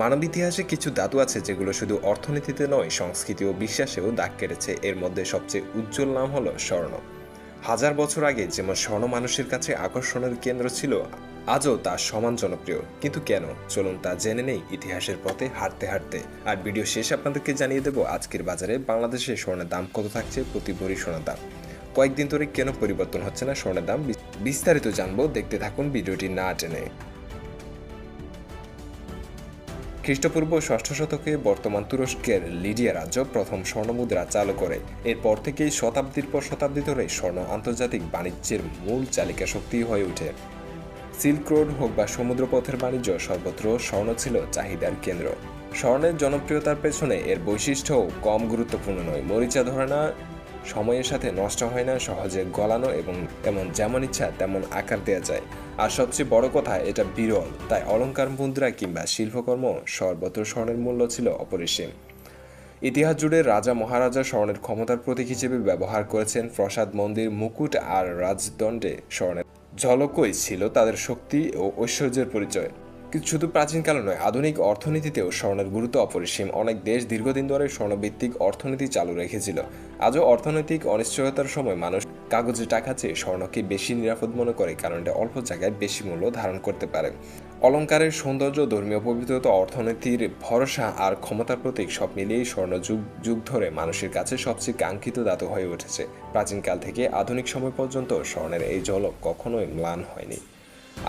মানব ইতিহাসে কিছু ধাতু আছে যেগুলো শুধু অর্থনীতিতে নয়, সংস্কৃতি ও বিশ্বাসেও দাগ কেটেছে। এর মধ্যে সবচেয়ে উজ্জ্বল নাম হলো স্বর্ণ। হাজার বছর আগে যেমন স্বর্ণ মানুষের কাছে আকর্ষণের কেন্দ্র ছিল, আজও তা সমান জনপ্রিয়। কিন্তু কেন? চলুন তা জেনে নেই ইতিহাসের পথে হাঁটতে হাঁটতে। আর ভিডিও শেষ আপনাদেরকে জানিয়ে দেব, আজকের বাজারে বাংলাদেশে স্বর্ণের দাম কত থাকছে প্রতি ভরি সোনার দাম। কয়েকদিন ধরে কেন পরিবর্তন হচ্ছে না স্বর্ণের দাম? বিস্তারিত জানব, দেখতে থাকুন ভিডিওটি না টেনে। খ্রিস্টপূর্ব ষষ্ঠ শতকে বর্তমান তুরস্কের লিডিয়া রাজ্য প্রথম স্বর্ণমুদ্রা চালু করে। এরপর থেকেই শতাব্দীর পর শতাব্দী ধরে স্বর্ণ আন্তর্জাতিক বাণিজ্যের মূল চালিকা শক্তি হয়ে ওঠে। সিল্ক রোড হোক বা সমুদ্রপথের বাণিজ্য, সর্বত্র স্বর্ণ ছিল চাহিদার কেন্দ্র। স্বর্ণের জনপ্রিয়তার পেছনে এর বৈশিষ্ট্যও কম গুরুত্বপূর্ণ নয়। মরিচা ধরে না সময়ের সাথে নষ্ট হয় না, সহজে গলানো এবং এমন যেমন ইচ্ছা তেমন আকার দেওয়া যায়। আর সবচেয়ে বড় কথা, এটা বিরল। তাই অলংকার মুদ্রা কিংবা শিল্পকর্ম সর্বত্র স্বর্ণের মূল্য ছিল অপরিসীম। ইতিহাস জুড়ে রাজা মহারাজা স্বর্ণের ক্ষমতার প্রতীক হিসেবে ব্যবহার করেছেন প্রসাদ মন্দির, মুকুট আর রাজদণ্ডে স্বর্ণের। ঝলকই ছিল তাদের শক্তি ও ঐশ্বর্যের পরিচয়। কিন্তু শুধু প্রাচীনকালে নয়, আধুনিক অর্থনীতিতেও স্বর্ণের গুরুত্ব অপরিসীম। অনেক দেশ দীর্ঘদিন ধরে স্বর্ণভিত্তিক অর্থনীতি চালু রেখেছিল। আজও অর্থনৈতিক অনিশ্চয়তার সময় মানুষ কাগজে টাকা চেয়ে স্বর্ণকে বেশি নিরাপদ মনে করে, কারণ এটা অল্প জায়গায় বেশি মূল্য ধারণ করতে পারে। অলঙ্কারের সৌন্দর্য, ধর্মীয় পবিত্রতা, অর্থনীতির ভরসা আর ক্ষমতার প্রতীক সব মিলিয়েই স্বর্ণ যুগ যুগ ধরে মানুষের কাছে সবচেয়ে কাঙ্ক্ষিত ধাতু হয়ে উঠেছে। প্রাচীনকাল থেকে আধুনিক সময় পর্যন্ত স্বর্ণের এই ঝলক কখনোই ম্লান হয়নি।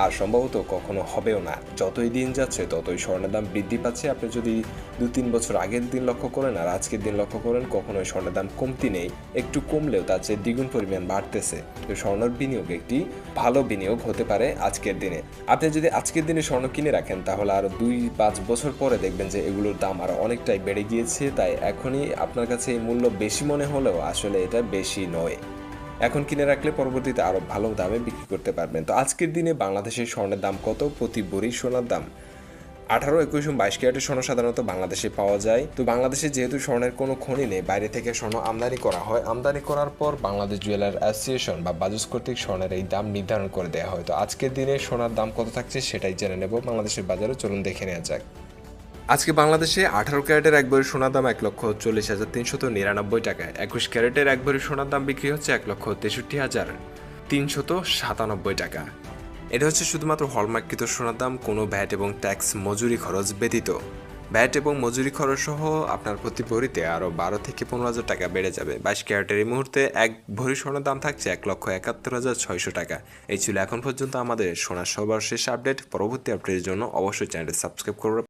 আর সম্ভবত কখনো হবেও না। যতই দিন যাচ্ছে, ততই স্বর্ণের দাম বৃদ্ধি পাচ্ছে। আপনি যদি দু তিন বছর আগের দিন লক্ষ্য করেন আর আজকের দিন লক্ষ্য করেন, কখনোই স্বর্ণের দাম কমতি নেই। একটু কমলেও তার চেয়ে দ্বিগুণ পরিমাণ বাড়তেছে। তো স্বর্ণের বিনিয়োগ একটি ভালো বিনিয়োগ হতে পারে আজকের দিনে। আপনি যদি আজকের দিনে স্বর্ণ কিনে রাখেন, তাহলে আরও দুই পাঁচ বছর পরে দেখবেন যে এগুলোর দাম আরও অনেকটাই বেড়ে গিয়েছে। তাই এখনই আপনার কাছে এই মূল্য বেশি মনে হলেও আসলে এটা বেশি নয়। এখন কিনে রাখলে পরবর্তীতে আরও ভালো দামে বিক্রি করতে পারবেন। তো আজকের দিনে বাংলাদেশের স্বর্ণের দাম কত? প্রতি ভরি সোনার দাম আঠারো, একুশ বাইশ ক্যারেটের স্বর্ণ সাধারণত বাংলাদেশে পাওয়া যায়। তো বাংলাদেশে যেহেতু স্বর্ণের কোনো খনি নেই, বাইরে থেকে স্বর্ণ আমদানি করা হয়। আমদানি করার পর বাংলাদেশ জুয়েলার অ্যাসোসিয়েশন বা বাজুস কর্তৃক স্বর্ণের এই দাম নির্ধারণ করে দেওয়া হয়। তো আজকের দিনে সোনার দাম কত থাকছে সেটাই জেনে নেব। বাংলাদেশের বাজারে চলুন দেখে নেওয়া যাক। আজকে বাংলাদেশে আঠারো ক্যারেটের এক ভরি সোনার দাম এক লক্ষ চল্লিশ হাজার তিনশত নিরানব্বই টাকা একুশ ক্যারেটের এক ভরি সোনার দাম বিক্রি হচ্ছে এক লক্ষ তেষট্টি হাজার তিনশত সাতানব্বই টাকা। এটা হচ্ছে শুধুমাত্র হলমার্ককৃত সোনার দাম, কোনো ভ্যাট এবং ট্যাক্স মজুরি খরচ ব্যতীত। ভ্যাট এবং মজুরি খরচ সহ আপনার প্রতি ভরিতে আরও বারো থেকে পনেরো হাজার টাকা বেড়ে যাবে। বাইশ ক্যারেটের এই মুহূর্তে এক ভরি সোনার দাম থাকছে এক লক্ষ একাত্তর হাজার ছয়শো টাকা। এই ছিল এখন পর্যন্ত আমাদের সোনার সবার শেষ আপডেট। পরবর্তী আপডেটের জন্য অবশ্যই চ্যানেলটি সাবস্ক্রাইব করে